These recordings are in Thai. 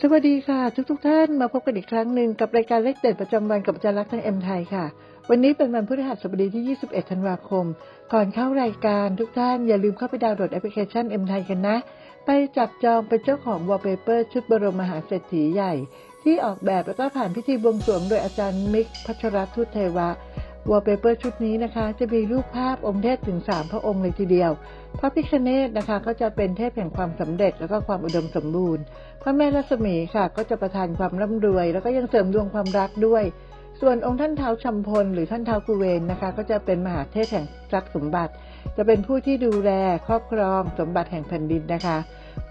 สวัสดีค่ะ ทุกทุกๆท่านมาพบกันอีกครั้งหนึ่งกับรายการเลขเด็ดประจำวันกับอาจารย์ลักษณ์ทางเอ็มไทยค่ะ วันนี้เป็นวันพฤหัสบดีที่ 21 ธันวาคม ก่อนเข้ารายการทุกท่านอย่าลืมเข้าไปดาวน์โหลดแอปพลิเคชันเอ็มไทยกันนะ ไปจับจองเป็นเจ้าของวอลเปเปอร์ชุดบรมมหาเศรษฐีใหญ่ ที่ออกแบบแล้วก็ผ่านพิธีบวงสรวงโดยอาจารย์มิกพัชรทุตเทวะ วอลเปเปอร์ชุดนี้นะคะจะมีรูปภาพองค์เทพถึง 3 พระองค์เลยทีเดียว พระพิคเนตนะคะก็จะเป็นเทพแห่งความสำเร็จแล้วก็ความอุดมสมบูรณ์ พระแม่รัศมีค่ะก็จะประทานความร่ำรวย แล้วก็ยังเสริมดวงความรักด้วย ส่วนองค์ท่านเท้าชัมพลหรือท่านเท้ากุเวนนะคะ ก็จะเป็นมหาเทพแห่งทรัพย์สมบัติ จะเป็นผู้ที่ดูแลครอบครองสมบัติแห่งแผ่นดินนะคะ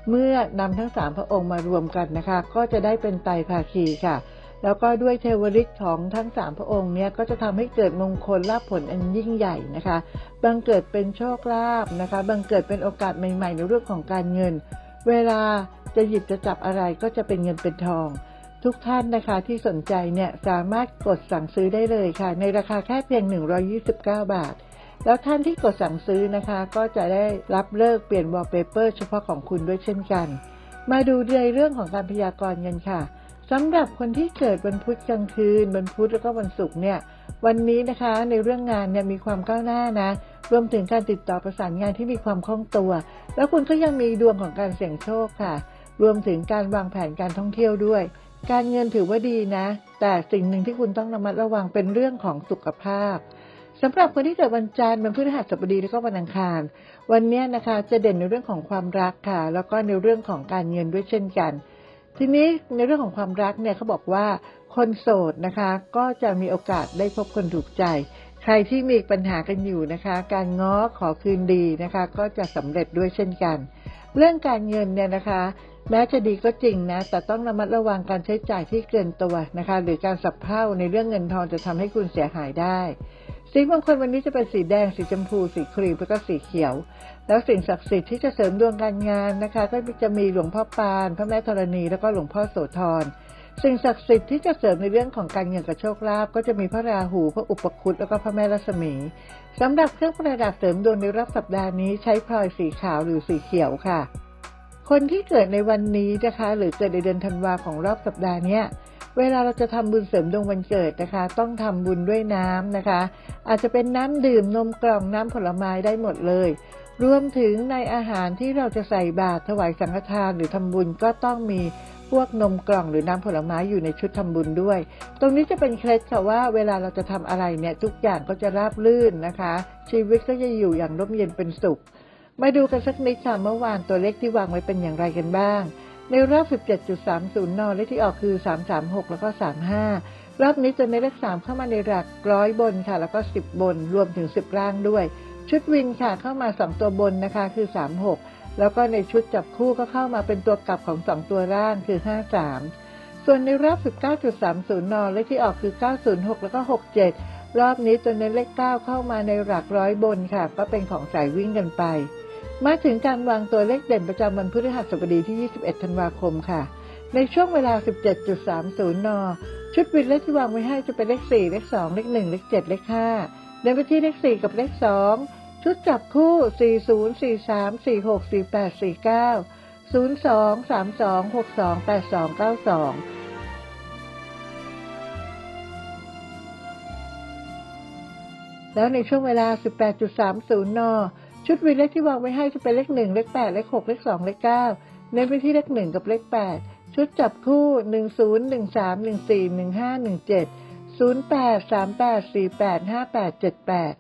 เมื่อนำทั้งสามพระองค์มารวมกันนะคะ ก็จะได้เป็นไตรภาคีค่ะ แล้วก็ด้วยเทวฤทธิ์ของทั้งสามพระองค์เนี่ยก็จะทำให้เกิดมงคลลาภผลอันยิ่งใหญ่นะคะบังเกิดเป็นโชคลาภนะคะบังเกิดเป็นโอกาสใหม่ ๆ ในเรื่องของการเงิน เวลาจะหยิบจะจับอะไรก็จะเป็นเงินเป็นทอง ทุกท่านนะคะที่สนใจเนี่ยสามารถกดสั่งซื้อได้เลยค่ะ ในราคาแค่เพียง 129 บาท แล้วท่านที่กดสั่งซื้อนะคะ ก็จะได้รับเลิกเปลี่ยนวอลเปเปอร์เฉพาะของคุณด้วยเช่นกัน มาดูในเรื่องของการพยากรณ์กันค่ะ สำหรับคนที่เกิดวันพุธกลางคืนวันพุธแล้วก็วันศุกร์เนี่ย วันนี้นะคะในเรื่องงานเนี่ยมีความก้าวหน้านะ รวมถึงการติดต่อประสานงานที่มีความคล่องตัว แล้วคุณก็ยังมีดวงของการเสี่ยงโชคค่ะ รวมถึงการวางแผนการท่องเที่ยวด้วย การเงินถือว่าดีนะ แต่สิ่งหนึ่งที่คุณต้องระมัดระวังเป็นเรื่องของสุขภาพสำหรับคนที่เกิดวันจันทร์วันพฤหัสบดีแล้วก็วันอังคาร วันนี้นะคะจะเด่นในเรื่องของความรักค่ะ แล้วก็ในเรื่องของการเงินด้วยเช่นกัน ทีนี้ในเรื่องของความรักเนี่ยเขาบอกว่าคนโสดนะคะก็จะมีโอกาสได้พบคนถูกใจ ใครที่มีปัญหากันอยู่นะคะ การง้อขอคืนดีนะคะ ก็จะสำเร็จด้วยเช่นกัน เรื่องการเงินเนี่ยนะคะ แม้จะดีก็จริงนะ แต่ต้องระมัดระวังการใช้จ่ายที่เกินตัวนะคะ หรือการสับเพร่าในเรื่องเงินทองจะทำให้คุณเสียหายได้ สีมงคลวันนี้จะเป็นสีแดง สีชมพู สีครีมแล้วก็สีเขียว แล้วสิ่งศักดิ์สิทธิ์ที่จะเสริมดวงการงานนะคะ ก็จะมีหลวงพ่อปาน พระแม่ธรณี แล้วก็หลวงพ่อโสธร สิ่งศักดิ์สิทธิ์ที่จะเสริมในเรื่องของการเงินกับโชคลาภก็จะมีพระราหู พระอุปคุตแล้วก็พระแม่รัศมีสำหรับเครื่องประดับเสริมดวงในรอบสัปดาห์นี้ใช้พลอยสีขาวหรือสีเขียวค่ะ คนที่เกิดในวันนี้นะคะ หรือเกิดในเดือนธันวาของรอบสัปดาห์เนี้ย เวลาเราจะทำบุญเสริมดวงวันเกิดนะคะ ต้องทำบุญด้วยน้ำนะคะ อาจจะเป็นน้ำดื่มนมกล่องน้ำผลไม้ได้หมดเลย รวมถึงในอาหารที่เราจะใส่บาตรถวายสังฆทานหรือทำบุญก็ต้องมีพวกนมกล่องหรือน้ำผลไม้อยู่ในชุดทำบุญด้วย ตรงนี้จะเป็นเคล็ดค่ะว่าเวลาเราจะทำอะไรเนี่ยทุกอย่างก็จะราบรื่นนะคะ ชีวิตก็จะอยู่อย่างร่มเย็นเป็นสุข มาดูกันสักนิดค่ะเมื่อวานตัวเลขที่วางไว้เป็นอย่างไรกันบ้าง ในรอบ 17.30นเลขที่ออกคือ 336 แล้วก็ 35 รอบนี้จะในเลข 3 เข้ามาในหลักร้อยบนค่ะ แล้วก็ 10 บน รวมถึง 10 ล่างด้วย ชุดวินค่ะเข้ามา 2 ตัวบนนะคะคือ 36 แล้วก็ในชุดจับคู่ก็เข้ามาเป็นตัวกลับของ 2 ตัวล่างคือ 53 ส่วนในรอบ 19.30นเลขที่ออกคือ 906 แล้วก็ 67 รอบนี้ตัวในเลข 9 เข้ามาในหลักร้อยบนค่ะ ก็เป็นของสายวิ่งกันไป มาถึงการวางตัวเลขเด่นประจำวันพฤหัสบดีที่ 21 ธันวาคมค่ะ ในช่วงเวลา 17.30 น ชุดวินเลขที่วางไว้ให้จะเป็นเลข 4 เลข 2 เลข 1 เลข 7 เลข 5 เดินไปที่เลข 4 กับเลข 2 ชุดจับคู่ 40 43 46 48 49 02 32 62 82 92แล้วในช่วงเวลา 18.30 น ชุดวินเลขที่วางไว้ให้จะเป็นเลขหนึ่งเลขแปดเลขหกเลขสองเลขเก้าเน้นไปที่เลขหนึ่งกับเลขแปดชุดจับคู่หนึ่งศูนย์หนึ่งสามหนึ่งสี่หนึ่งห้าหนึ่งเจ็ดศูนย์แปดสามแปดสี่แปดห้าแปดเจ็ดแปด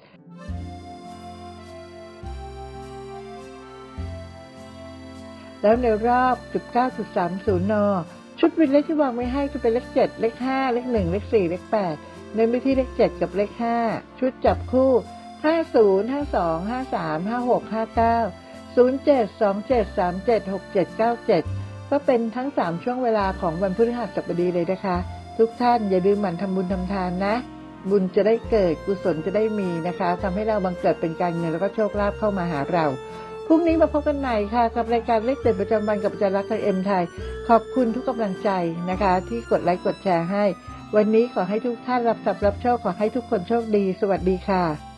แล้วในรอบ 19.30 น ชุดวินเลขที่วางไว้ให้จะเป็นเลข 7 เลข 5 เลข 1 เลข 4 เลข 8 เน้นไปที่เลข 7 กับเลข 5 ชุดจับคู่ 50 52 53 56 59 07 27 37 67 97 ก็เป็นทั้ง 3 ช่วงเวลาของวันพฤหัสบดีเลยนะคะ ทุกท่านอย่าลืมหมั่นทำบุญทำทานนะ บุญจะได้เกิดกุศลจะได้มีนะคะทำให้เราบังเกิดเป็นการเงินแล้วก็โชคลาภเข้ามาหาเราพรุ่งนี้มาพบกันใหม่ค่ะ กับรายการเลขเด็ดประจำวันกับอาจารย์รักทางเอ็มไทย ขอบคุณทุกกำลังใจนะคะ ที่กดไลค์กดแชร์ให้ วันนี้ขอให้ทุกท่านรับทรัพย์รับโชคขอให้ทุกคนโชคดี สวัสดีค่ะ